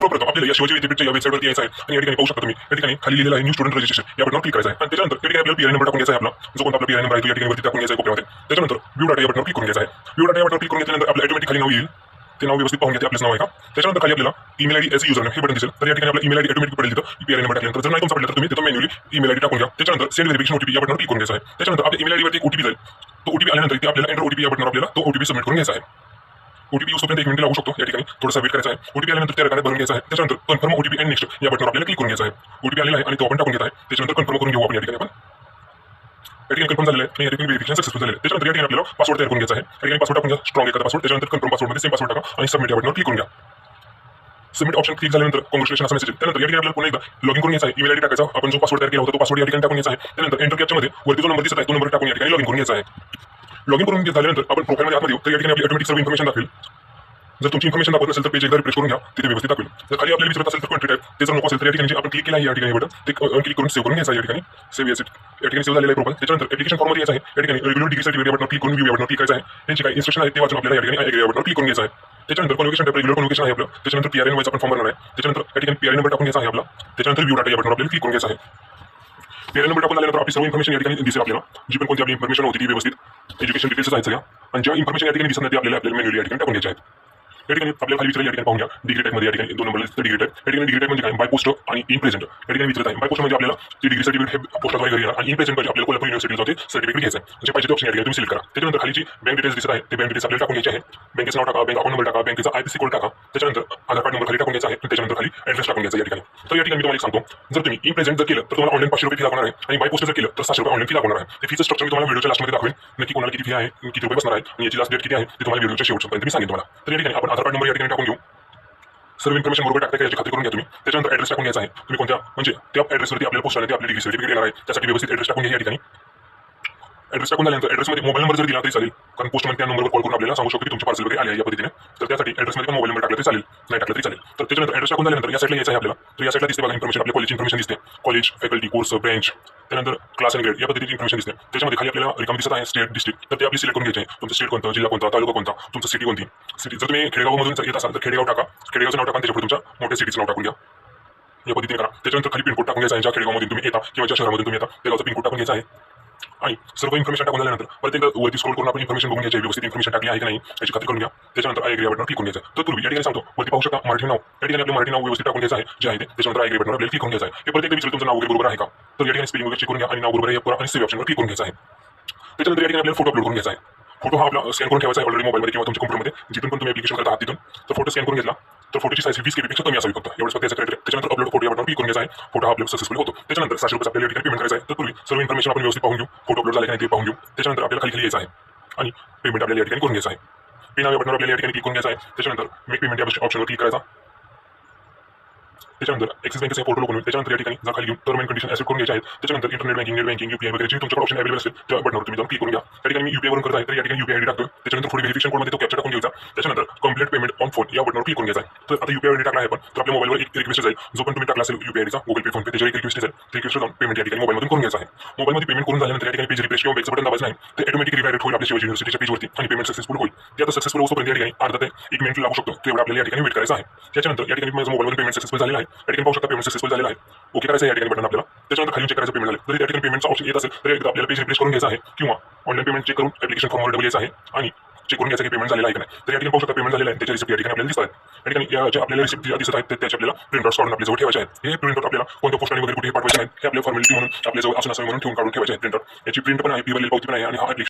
सर्वप्रथम आपल्याला या शिवाजी विद्यापीठच्या या वेबसाईटवरती यायचं आहे. आणि या ठिकाणी पाहू शकता तुम्ही या ठिकाणी खाली लिहिलेलं आहे न्यू स्टुडंट रजिस्ट्रेशन या बटनावर क्लिक करायचं आहे. आणि त्यानंतर या ठिकाणी आपल्याला पीआर नंबर टाकून घ्यायचा आहे आपला. जो कोणता आपला पीआर नंबर आहे तो या ठिकाणी वरती टाकून घ्यायचा आहे कोपऱ्यामध्ये त्याच्यानंतर व्यू डाटा या बटनावर क्लिक करून घ्यायचा आहे. व्यू डाटा या बटनावर क्लिक करून घेतल्यानंतर आपलं ऑटोमॅटिक खाली नाव येईल. ते नाव व्यवस्थित पाहून घेते आपलं नाव आहे का? त्याच्यानंतर खाली आपल्याला ईमेल आयडी एस युजर हे बटन दिसेल. तर या ठिकाणी आपला ईमेल आयडी ऑटोमॅटिक पडेल तिथं. पीआर नंबर टाकल्यानंतर जर नाही तुमचा पडला तर तुम्ही तिथं मॅन्युअली ईमेल आयडी टाकून घ्या. त्याच्यानंतर सेंड व्हेरिफिकेशन ओटीपी या बटनावर क्लिक करून घ्यायचा आहे. त्याच्यानंतर आपल्या ईमेल आयडीवरती ओटीपी जाईल. तो ओटीपी आल्यानंतर ते आपल्याला एंटर ओटीपी या बटनावर आपल्याला तो ओटीपी सबमिट करून घ्यायचा आहे. ओटीपी यूज एक मिनिट लागू शकतो या ठिकाणी. थोडासा वेट करायचा आहे. ओटीपी आल्यानंतर त्या रकाने भरून घ्यायचा आहे. त्याच्यानंतर कन्फर्म ओटीपी अँड नेक्स्ट या बटनवर आपल्याला क्लिक करून घ्यायचा आहे. ओटीपी आलेला आहे आणि तो आपण टाकून घेत आहे. त्याच्यानंतर कन्फर्म करून घेऊ आपण या ठिकाणी आपण. या ठिकाणी कन्फर्म झालेलं आहे. आणि या ठिकाणी व्हेरिफिकेशन सक्सेसफुल झालेलं आहे. त्याच्यानंतर या ठिकाणी आपल्याला पासवर्ड तयार करून घ्यायचा आहे. या ठिकाणी पासवर्ड आपण स्ट्रॉंग एखादा पासवर्ड त्याच्यानंतर कन्फर्म पासवर्डमध्ये सेम पासवर्ड टाका आणि सबमिट या बटनवर क्लिक करून घ्या. सबमिट ऑप्शन क्लिक झाल्यानंतर कॉन्ग्रेशन असा मेसेज त्यानंतर या ठिकाणी आपल्याला पुन्हा एकदा लॉगिन करून घ्यायचा आहे. ईमेल आयडी टाकायचा. आपण जो पासवर्ड तयार केला होता तो पासवर्ड या ठिकाणी टाकून घ्यायचा आहे. त्यानंतर एंटर कॅपच्यामध्ये वरती जो नंबर दिसत आहे तो नंबर टाकून या ठिकाणी लॉगिन करून घ्यायचा आहे. लॉग इन करून झाल्यानंतर आपण प्रोफाईलमध्ये आतमध्ये येऊ. तर या ठिकाणी आपली ऑटोमॅटिक सर्व इन्फॉर्मेशन दाखवेल. जर तुमची इन्फॉर्मेशन दाखवत असेल तर पेज एकदा रिफ्रेश करून घ्या. तिथे व्यवस्थित दाखवेल. जर खाली आपल्याला विचारत असेल तर कंट्री टाईप ते जर नको असेल तर या ठिकाणी आपण क्लिक केला आहे या ठिकाणी बटन. ते क्लिक करून सेव्ह करून घ्यायचा या ठिकाणी. सेव्ह याचे या ठिकाणी सेव्ह झालेला प्रोफाईल त्याच्यानंतर ऍप्लिकेशन फॉर्ममध्ये यायचं आहे. या ठिकाणी रेग्युलर डिग्री वेगळ्या बटन क्लिक करून व्यू बटन क्लिक करायचं आहे. त्यांची काही इन्स्ट्रक्शन आहे ते वाचून आपल्याला या ठिकाणी वेगळ्या बटन क्लिक करून घ्यायचं आहे. त्याच्यानंतर कॉन्व्हिकेशन टाईप रेग्युलर कॉन्व्हिकेशन आहे आपलं. त्याच्यानंतर पीआरएन वाईज आपण फॉर्म भरणार आहे. त्याच्यानंतर या ठिकाणी पीआरएन नंबर टाकून घ्यायचा आहे आपला. त्याच्यानंतर व्यू डाटा या बटन आपल्याला क्लिक करून घ्यायचा आहे. पीआरएन नंबर टाकून आल्यानंतर आपली सर्व इन्फॉर्मेशन या ठिकाणी दिसेल आपल्याला जी पण कोणती आपली इन्फॉर्मेशन होती ती व्यवस्थित एज्युकेशन डिटेल्स आहेत सगळ्या आणि ज्या इन्फॉर्मेशन या ठिकाणी दिसत नाही आपल्याला आपल्याला मेन्यू या ठिकाणी टाकून घ्यायच्या आहेत या ठिकाणी आपल्या खाली विचारले या ठिकाणी पाहून घ्या. डिग्री टाईपमध्ये या ठिकाणी दोन नंबर डिग्री टाईप या ठिकाणी डिग्री टाईप म्हणजे काय? बाय पोस्ट आणि इन प्रेझेंट या ठिकाणी विचारत आहे. बाय पोस्ट म्हणजे आपल्याला जी डिग्री सर्टिफिकेट हे पोस्टाद्वारे घरी आणि इन प्रेझेंट म्हणजे आपल्याला कोल्हापूर युनिव्हर्सिटीला जाते सर्टिफिकेट घ्यायचं आहे. म्हणजे पाहिजे ते ऑप्शन या ठिकाणी तुम्ही सिलेक्ट करा. त्याच्यानंतर खाली जी बँक डिटेल्स दिसत आहे. ते बँक डिटेल्स आपल्याला टाकून घ्यायचे आहे. बँकेचं नाव टाका बँक अकाउंट नंबर टाका बँकेचा आयपीसी कोड टाका. त्याच्यानंतर आधार कार्ड नंबर खाली टाकून घ्यायचा आहे. त्याच्यानंतर खाली ऍड्रेस टाकून घ्यायचा या ठिकाणी. तर या ठिकाणी मी तुम्हाला सांगतो. जर तुम्ही इन प्रेझेंट जर केलं तर तुम्हाला ऑनलाईन पाचशे रुपये फी लागणार आहे. आणि बाय पोस्ट जर केलं तर सहाशे रुपये ऑनलाईन फी लागणार आहे. फीचं स्ट्रक्चर मी तुम्हाला व्हिडिओच्या लास्टमध्ये दाखवेन. नक्की कोणाला किती फी आहे किती रुपये बसणार आहे आणि याची लास्ट डेट किती आहे ते तुम्हाला व्हिडिओच्या शेवटपर्यंत मी सांगेन तुम्हाला. तर या ठिकाणी आपण आधार कार्ड नंबर या ठिकाणी टाकून घेऊ. सर्व इन्फॉर्मेशन बरोबर टाकता याची खात्री करून घ्या तुम्ही? त्याच्यानंतर ऍड्रेस टाकून घ्यायचा आहे. तुम्ही कोणत्या म्हणजे त्या ॲड्रेसवरती आपल्याला पोस्ट ते आपली डिग्री सर्टिफिकेट येणार आहे. त्यासाठी व्यवस्थित ॲड्रेस टाकून घ्या या ठिकाणी. ॲड्रेस टाकून झाल्यानंतर ॲड्रेसमध्ये मोबाईल नंबर जर दिला तरी चालेल. कारण पोस्टमन त्या नंबरवर कॉल करून आपल्याला सांगू शकतो की तुमचे पार्सल वगैरे आले या पद्धतीने. तर त्यासाठी ॲड्रेसमध्ये पण मोबाईल नंबर टाकला तरी चालेल. नाही टाकलं तरी चालेल. तर त्याच्यानंतर ॲड्रेस टाकून झाल्यानंतर या साईडला यायचं आहे आपल्याला. तर या साईडला दिसते बघा इन्फॉर्मेशन आपल्या कॉलेज इन्फॉर्मेशन दिसते. कॉलेज फॅकल्टी कोर्स ब्रँच त्यानंतर क्लास अँड ग्रेड या पद्धतीची इन्फॉर्मेशन दिसते. त्याच्यामध्ये खाली आपल्याला रिकाम दिसत आहे स्टेट डिस्ट्रिक्ट तर ते आपली सिलेक्ट करून घ्यायचे आहे. तुमचं स्टेट कोणतं जिल्हा कोणता तालुका कोणता तुमचं सिटी कोणती? सिटी जर तुम्ही खेडेगावमधून जर येत असाल तर खेडेगाव टाका. खेडेगावचं नाव टाका आणि त्याच्यापुढे तुमच्या मोठ्या सिटीचं नाव टाकून घ्या. या पद्धतीने करा. त्याच्यानंतर खाली पिनकोड टाकून घ्यायचा आहे. ज्या खेडेगावमधून तुम्ही येता किंवा ज्या शहरामध्ये तुम्ही येता त्या गावचा पिनकोड टाकून घ्यायचा आहे. आणि सर्व इन्फॉर्मेशन टाकून झाल्यानंतर परत एकदा वरती स्क्रोल करून आपण इन्फॉर्मेशन बघून घ्यायची व्यवस्थित इन्फॉर्मेशन टाकली आहे की नाही याची खात्री करून घ्या. त्याच्यानंतर आय एग्री बटन क्लिक करून घ्यायचं. तर पूर्वी या ठिकाणी सांगतो वरती पाहू शकता मराठी नाव. या ठिकाणी आपलं मराठी नाव व्यवस्थित टाकून घ्यायचं आहे जे आहे त्याच्यानंतर आय एग्री बटन आपल्याला क्लिक करून घ्यायचं आहे. हे परत एकदा विचार तुमचं नाव वगैरे बरोबर आहे का? तर या ठिकाणी स्पेलिंग वगैरे चेक करून घ्या आणि नाव बरोबर आहे आणि सेव्ह ऑप्शनवर क्लिक करून घ्यायचं आहे. त्याच्यानंतर या ठिकाणी आपल्याला फोटो अपलोड करून घ्यायचा आहे. फोटो हा आपला स्कॅन करून ठेवायचा आहे ऑलरेडी मोबाईलमध्ये किंवा तुमच्या कम्प्युटरमध्ये जिथून पण तुम्ही ऍप्लिकेशन करता तिथून. तर फोटो स्कॅन करून घेतला. तर फोटोची साईज वीस केबीपेक्षा कमी असावी फक्त. एवढंच फक्त याचं क्रेडिट त्याच्यानंतर अपलोड फोटो बटन क्लिक करून घ्यायचा आहे. फोटो हा आपल्याला सक्सेसफुल होतो. त्याच्यानंतर सहाशे रुपये आपल्याला या ठिकाणी पेमेंट करायचं आहे. तर पूर्वी सर्व इन्फॉर्मेशन आपण व्यवस्थित पाहून घेऊ. फोटो अपलोड झाले की नाही ते पाहून घेऊ. त्याच्यानंतर आपल्याला खाली खाली यायचं आहे. आणि पेमेंट आपल्याला या ठिकाणी करून घ्यायचं आहे. पे नाव बटन आपल्याला या ठिकाणी क्लिक करून घ्यायचं आहे. त्याच्यानंतर मेक पेमेंट या ऑप्शनवर क्लिक करायचा. त्याच्यानंतर ऍक्सिस बँकेचे ओपन होईल. त्याच्यानंतर या ठिकाणी जर खाली टर्म अँड कंडिशन ऍक्सेप्ट करून घ्यायचे आहेत त्याच्यानंतर internet banking net banking UPI वगैरे जे तुमच्याकडे ऑप्शन अवेलेबल असेल त्या बटनावर तुम्ही जाऊन क्लिक करून घ्या. त्या ठिकाणी मी युपीआय वरून करत आहे तर या ठिकाणी युपीआय आयडी टाकतो त्याच्यानंतर पुढे व्हेरिफिकेशन कोडमध्ये तो कॅप्चर टाकून घ्यायचा. त्याच्यानंतर कंप्लीट पेमेंट ऑन फोन या बटनावर क्लिक करून घ्यायचा आहे. तर आता युपीआय आयडी टाकला आहे पण तर आपल्या मोबाईलवर एक रिक्वेस्ट जाईल. जो पण तुम्ही टाकला असेल युपीआयचा गुगल पे फोन पे त्याच्या एक रिक्वेस्ट जाईल. रिक्वेस्ट जाऊन पेमेंट या ठिकाणी मोबाईलमधून करून घ्यायचा आहे. मोबाईलमध्ये पेमेंट करून झाल्यानंतर या ठिकाणी पेज रिफ्रेश किंवा बेलचं बटन दाबायचं नाही तर ऑटोमॅटिक रिवायरेट होईल आपल्या शिवाजी युनिव्हर्सिटीच्या पेजवरती आणि पेमेंट सक्सेसफुल होईल. ते आता सक्सेसफुल होतो या ठिकाणी अर्धा ते एक मिनिट लागू शकतो. तेवढा आपल्याला या ठिकाणी वेट करायचा आहे. त्याच्यानंतर या ठिकाणी माझं मोबाईलवर पेमेंट सक्सेसफुल झालेला आहे. या ठिकाणी पाहू शकता पेमेंट सक्सेसफुल झालेला आहे. ओके करायचं या ठिकाणी बटन आपल्याला. त्याच्यानंतर खाली चेक करायचं पेमेंट झालं. जरी त्या ठिकाणी पेमेंटचा ऑप्शन येत असेल तर एकदा आपल्याला पेज रिप्लेस करून घ्यायचं आहे किंवा ऑनलाईन पेमेंट चेक करून ॲप्लिकेशन फॉर्मवर डबल आहे आणि चेक करून घ्यायचं की पेमेंट झालेला आहे का नाही. तर या ठिकाणी पाहू शकता पेमेंट झालेला आहे त्याच्या रिसिप्ट या ठिकाणी आपल्याला दिसत आहे. या ठिकाणी या ज्या आपल्याला रिसिप्ट ज्या दिसत आहेत त्याच्या आपल्याला प्रिंटआउट काढून आपल्या जवळ ठेवायचे आहेत. हे प्रिंटआउट आपल्याला कोणत्या पोस्टाने वगैरे कुठे पाठवायचे नाही हे आपल्या फॉर्मॅलिटी म्हणून आपल्या जवळ असं असं म्हणून ठेवून काढून ठेवायचे आहेत प्रिंटर याची प्रिंट पण आहे पी पावती पण आहे आणि हा application